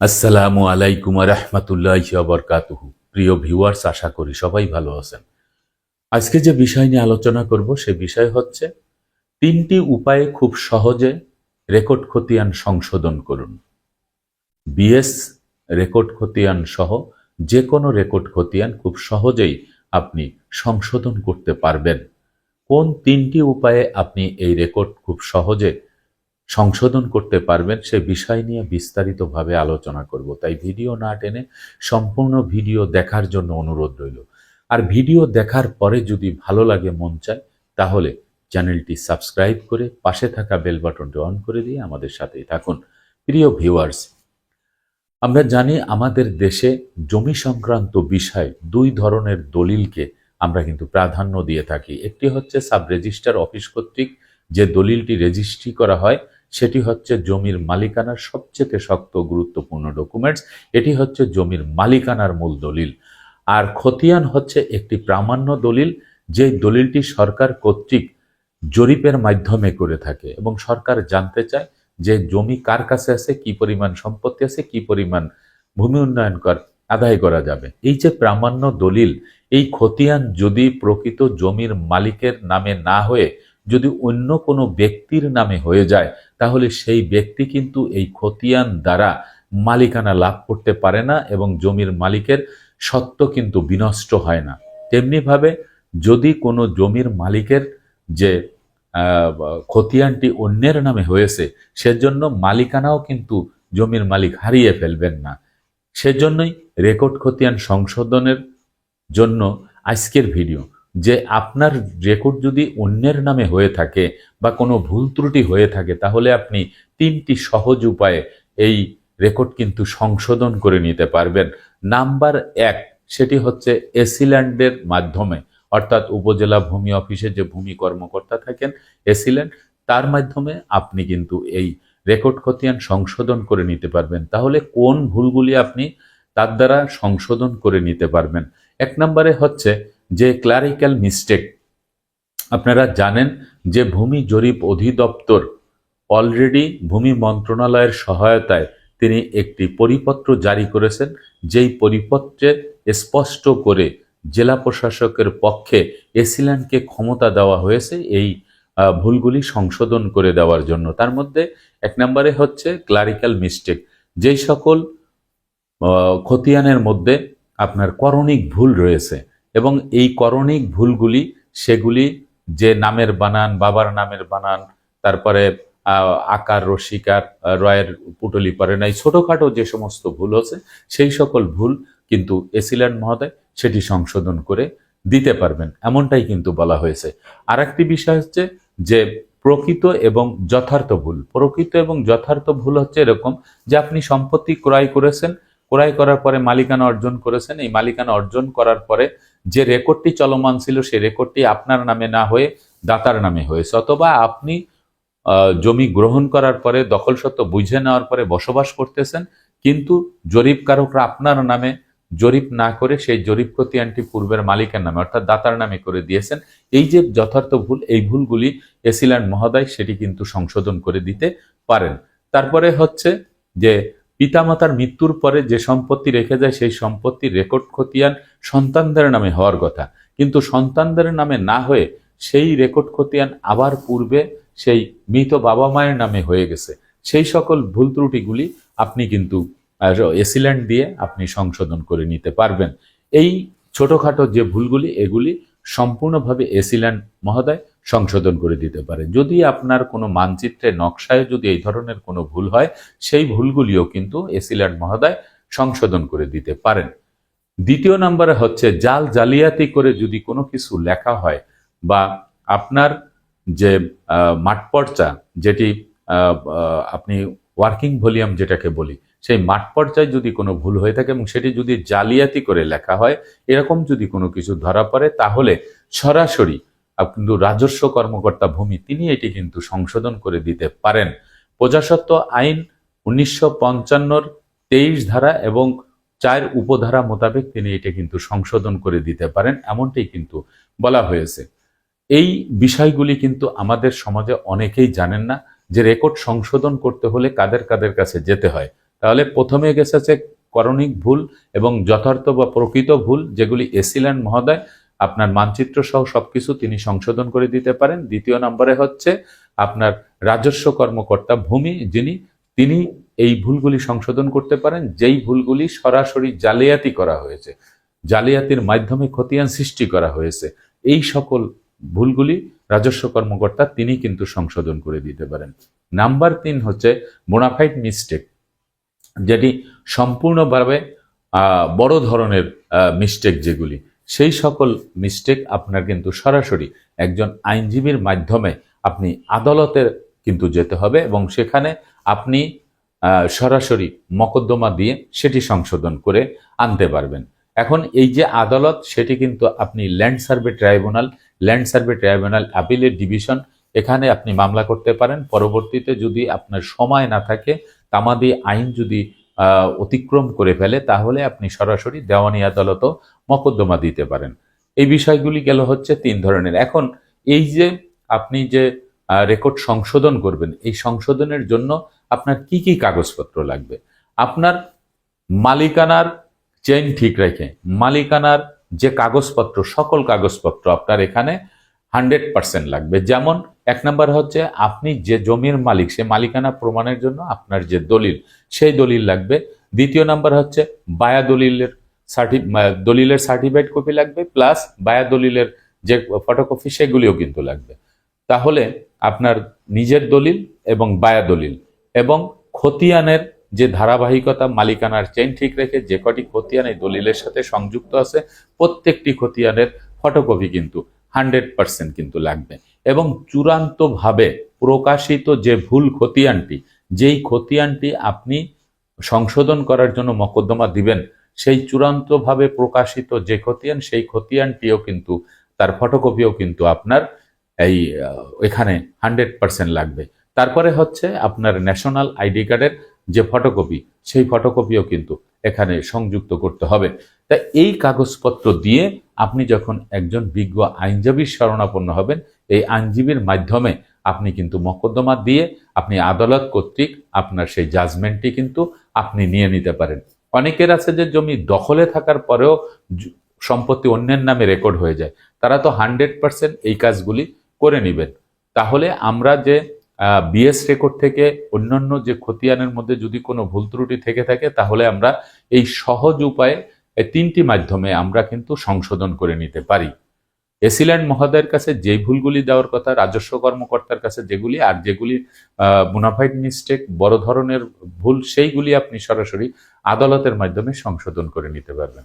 আসসালামু আলাইকুম রহমতুল্লাহ বরকাতুহু। প্রিয় ভিউয়ার্স, আশা করি সবাই ভালো আছেন। আজকে যে বিষয় নিয়ে আলোচনা করব, সে বিষয় হচ্ছে তিনটি উপায়ে খুব সহজে রেকর্ড খতিয়ান সংশোধন করুন। বিএস, রেকর্ড খতিয়ান সহ যে কোনো রেকর্ড খতিয়ান খুব সহজেই আপনি সংশোধন করতে পারবেন। কোন তিনটি উপায়ে আপনি এই রেকর্ড খুব সহজে সংশোধন করতে পারবেন, সে বিষয় নিয়ে বিস্তারিতভাবে আলোচনা করব। তাই ভিডিও না টেনে সম্পূর্ণ ভিডিও দেখার জন্য অনুরোধ রইল। আর ভিডিও দেখার পরে যদি ভালো লাগে, মন চায়, তাহলে চ্যানেলটি সাবস্ক্রাইব করে পাশে থাকা বেল বাটনটি অন করে দিয়ে আমাদের সাথেই থাকুন। প্রিয় ভিউয়ার্স, আমরা জানি আমাদের দেশে জমি সংক্রান্ত বিষয় দুই ধরনের দলিলকে আমরা কিন্তু প্রাধান্য দিয়ে থাকি। একটি হচ্ছে সাব রেজিস্টার অফিস কর্তৃক যে দলিলটি রেজিস্ট্রি করা হয় সেটি হচ্ছে জমির মালিকানার সবচেয়ে শক্ত, গুরুত্বপূর্ণ ডকুমেন্টস এটি হচ্ছে জমির মালিকানার মূল দলিল। আর খতিয়ান হচ্ছে একটি প্রামাণ্য দলিল, যে দলিলটি সরকার কর্তৃক জরিপের মাধ্যমে করে থাকে এবং সরকার জানতে চায় যে জমি কার কাছে আছে, কি পরিমাণ সম্পত্তি আছে, কি পরিমাণ ভূমি উন্নয়ন কর, আদায় করা যাবে। এই যে প্রামাণ্য দলিল, এই খতিয়ান যদি প্রকৃত জমির মালিকের নামে না হয়ে যদি অন্য কোনো ব্যক্তির নামে হয়ে যায়, তাহলে সেই ব্যক্তি কিন্তু এই খতিয়ান দ্বারা মালিকানা লাভ করতে পারে না এবং জমির মালিকের সত্ত্ব কিন্তু বিনষ্ট হয় না। তেমনিভাবে যদি কোনো জমির মালিকের যে খতিয়ানটি অন্যের নামে হয়েছে, সেজন্য মালিকানাও কিন্তু জমির মালিক হারিয়ে ফেলবেন না। সেজন্যই রেকর্ড খতিয়ান সংশোধনের জন্য আজকের ভিডিও। যে আপনার রেকর্ড যদি অন্যের নামে হয়ে থাকে বা কোনো ভুল ত্রুটি হয়ে থাকে, তাহলে আপনি তিনটি সহজ উপায়ে এই রেকর্ড কিন্তু সংশোধন করে নিতে পারবেন। নাম্বার এক, সেটি হচ্ছে এসিল্যান্ডের মাধ্যমে, অর্থাৎ উপজেলা ভূমি অফিসে যে ভূমি কর্মকর্তা থাকেন এসিল্যান্ড তার মাধ্যমে আপনি কিন্তু এই রেকর্ড খতিয়ান সংশোধন করে নিতে পারবেন। তাহলে কোন ভুলগুলি আপনি তার দ্বারা সংশোধন করে নিতে পারবেন? এক নম্বরে হচ্ছে যে ক্লারিক্যাল মিস্টেক আপনারা জানেন যে ভূমি জরিপ অধিদপ্তর অলরেডি ভূমি মন্ত্রণালয়ের সহায়তায় তিনি একটি পরিপত্র জারি করেছেন, যেই পরিপত্রে স্পষ্ট করে জেলা প্রশাসকের পক্ষে এসিল্যান্ডকে ক্ষমতা দেওয়া হয়েছে এই ভুলগুলি সংশোধন করে দেওয়ার জন্য। তার মধ্যে এক নম্বরে হচ্ছে ক্লারিক্যাল মিস্টেক যেই সকল খতিয়ানের মধ্যে আপনার করণিক ভুল রয়েছে এবং এই করণিক ভুলগুলি, সেগুলি যে নামের বানান, বাবার নামের বানান, তারপরে আকার, রসিকার রয়ের পুটলি পরে নাই, ছোটখাটো যে সমস্ত ভুল আছে সেই সকল ভুল কিন্তু এসিল্যান্ড মহোদয়, সেটি সংশোধন করে দিতে পারবেন, এমনটাই কিন্তু বলা হয়েছে। আর একটি বিষয় হচ্ছে যে প্রকৃত এবং যথার্থ ভুল, প্রকৃত এবং যথার্থ ভুল হচ্ছে এরকম যে আপনি সম্পত্তি ক্রয় করেছেন, ক্রয় করার পরে মালিকানা অর্জন করেছেন, এই মালিকানা অর্জন করার পরে যে রেকর্ডটি চলমান ছিল, সেই রেকর্ডটি আপনার নামে না হয়ে দাতার নামে হয়েছে। অথবা আপনি জমি গ্রহণ করার পরে, দখল সত্ত্ব বুঝে নেওয়ার পরে বসবাস করতেছেন, কিন্তু জরিপকারকরা আপনার নামে জরিপ না করে সেই জরিপ খতিয়ানটি পূর্বের মালিকের নামে, অর্থাৎ দাতার নামে করে দিয়েছেন। এই যে যথার্থ ভুল, এই ভুলগুলি এসিল্যান্ড মহোদয় সেটি কিন্তু সংশোধন করে দিতে পারেন। তারপরে হচ্ছে যে পিতামাতার মৃত্যুর পরে যে সম্পত্তি রেখে যায়, সেই সম্পত্তির রেকর্ড খতিয়ান সন্তানদের নামে হওয়ার কথা। কিন্তু সন্তানদের নামে না হয়ে সেই রেকর্ড খতিয়ান আবার পূর্বে সেই মৃত বাবা মায়ের নামে হয়ে গেছে। সেই সকল ভুল ত্রুটিগুলি আপনি কিন্তু এসিল্যান্ড দিয়ে আপনি সংশোধন করে নিতে পারবেন। এই ছোটখাটো যে ভুলগুলি, এগুলি সম্পূর্ণভাবে এসিল্যান্ড মহোদয় সংশোধন করে দিতে পারে। যদি আপনার কোনো মানচিত্রে, নকশায় যদি এই ধরনের কোনো ভুল হয়, সেই ভুলগুলিও কিন্তু এসিল্যান্ড মহোদয় সংশোধন করে দিতে পারেন। দ্বিতীয় নম্বরে হচ্ছে, জাল জালিয়াতি করে যদি কোনো কিছু লেখা হয় বা আপনার যে মাঠপর্চা যেটি আপনি ওয়ার্কিং ভলিউম যেটাকে বলি, সেই মাঠ পর্যায়ে যদি কোনো ভুল হয়ে থাকে এবং সেটি যদি জালিয়াতি করে লেখা হয়, এরকম যদি কোনো কিছু ধরা পড়ে, তাহলে সরাসরি কিন্তু রাজস্ব কর্মকর্তা ভূমি তিনি এটি কিন্তু সংশোধন করে দিতে পারেন। প্রজাসত্ব আইন উনিশশো পঞ্চান্নর তেইশ ধারা এবং চার উপধারা মোতাবেক তিনি এটা কিন্তু সংশোধন করে দিতে পারেন এমনটাই কিন্তু বলা হয়েছে। এই বিষয়গুলি কিন্তু আমাদের সমাজে অনেকেই জানেন না যে রেকর্ড সংশোধন করতে হলে কাদের কাদের কাছে যেতে হয়। তাহলে প্রথমে গেছে করণিক ভুল এবং যথার্থ বা প্রকৃত ভুল যেগুলি এসিল্যান্ড মহোদয় আপনার মানচিত্র সহ সবকিছু তিনি সংশোধন করে দিতে পারেন। দ্বিতীয় নম্বরে হচ্ছে আপনার রাজস্ব কর্মকর্তা ভূমি, যিনি, তিনি এই ভুলগুলি সংশোধন করতে পারেন। যেই ভুলগুলি সরাসরি জালিয়াতি করা হয়েছে, জালিয়াতির মাধ্যমে খতিয়ান সৃষ্টি করা হয়েছে, এই সকল ভুলগুলি রাজস্ব কর্মকর্তা তিনি কিন্তু সংশোধন করে দিতে পারেন। নাম্বার তিন হচ্ছে মোনাফাইড মিস্টেক, যেটি সম্পূর্ণভাবে বড় ধরনের মিস্টেক যেগুলি। সেই সকল মিস্টেক আপনার কিন্তু সরাসরি একজন আইনজীবীর মাধ্যমে আপনি আদালতের কিন্তু যেতে হবে এবং সেখানে আপনি সরাসরি মকদ্দমা দিয়ে সেটি সংশোধন করে আনতে পারবেন। এখন এই যে আদালত, সেটি কিন্তু আপনি land survey tribunal, land survey tribunal আপিলের ডিভিশন, এখানে আপনি মামলা করতে পারেন। পরবর্তীতে যদি আপনার সময় না থাকে, তামাদি আইন যদি অতিক্রম করে ফেলে, তাহলে আপনি সরাসরি দেওয়ানি আদালতও মকদ্দমা দিতে পারেন। এই বিষয়গুলি গেল হচ্ছে তিন ধরনের। এখন এই যে আপনি যে রেকর্ড সংশোধন করবেন, এই সংশোধনের জন্য আপনার কি কি কাগজপত্র লাগবে? আপনার মালিকানার চেইন ঠিক রেখে, মালিকানার যে কাগজপত্র, সকল কাগজপত্র আপনার এখানে হান্ড্রেড পার্সেন্ট লাগবে। যেমন এক নম্বর হচ্ছে আপনি যে জমির মালিক, সে মালিকানা প্রমাণের জন্য আপনার যে দলিল, সেই দলিল লাগবে। দ্বিতীয় নাম্বার হচ্ছে বায়া দলিলের সার্টি দলিলের সার্টিফাইড কপি লাগবে, প্লাস বায়া দলিলের যে ফটোকপি, সেগুলিও কিন্তু লাগবে। তাহলে আপনার নিজের দলিল এবং বায়া দলিল এবং খতিয়ানের যে ধারাবাহিকতা, মালিকানার চেইন ঠিক রেখে যে কটি খতিয়ান এই দলিলের সাথে সংযুক্ত আছে, প্রত্যেকটি খতিয়ানের ফটোকপি কিন্তু হান্ড্রেড পার্সেন্ট কিন্তু লাগবে। এবং চূড়ান্তভাবে প্রকাশিত যে ভুল খতিয়ানটি, যেই খতিয়ানটি আপনি সংশোধন করার জন্য মকদ্দমা দিবেন, সেই চূড়ান্তভাবে প্রকাশিত যে খতিয়ান, সেই খতিয়ানটিও কিন্তু, তার ফটোকপিও কিন্তু আপনার এই এখানে হান্ড্রেড পার্সেন্ট লাগবে। তারপরে হচ্ছে আপনার ন্যাশনাল আইডি কার্ডের যে ফটোকপি, সেই ফটোকপিও কিন্তু এখানে সংযুক্ত করতে হবে। তা এই কাগজপত্র দিয়ে আপনি যখন একজন বিজ্ঞ আইনজীবীর শরণাপন্ন হবেন, এই আইনজীবীর মাধ্যমে আপনি কিন্তু মকদ্দমা দিয়ে আপনি আদালত কর্তৃক আপনার সেই জাজমেন্টটি কিন্তু আপনি নিয়ে নিতে পারেন। অনেকের আছে যে জমি দখলে থাকার পরেও সম্পত্তি অন্যের নামে রেকর্ড হয়ে যায়। তারা তো হান্ড্রেড পার্সেন্ট এই কাজগুলি করে নেবেন। তাহলে আমরা যে বিএস রেকর্ড থেকে অন্যান্য যে খতিয়ানের মধ্যে যদি কোনো ভুল ত্রুটি থেকে থাকে, তাহলে আমরা এই সহজ উপায়ে এই তিনটি মাধ্যমে আমরা কিন্তু সংশোধন করে নিতে পারি। এসিল্যান্ড মহোদয়ের কাছে যেই ভুলগুলি দেওয়ার কথা, রাজস্ব কর্মকর্তার কাছে যেগুলি, আর যেগুলি বোনাফাইড মিস্টেক বড় ধরনের ভুল, সেইগুলি আপনি সরাসরি আদালতের মাধ্যমে সংশোধন করে নিতে পারবেন।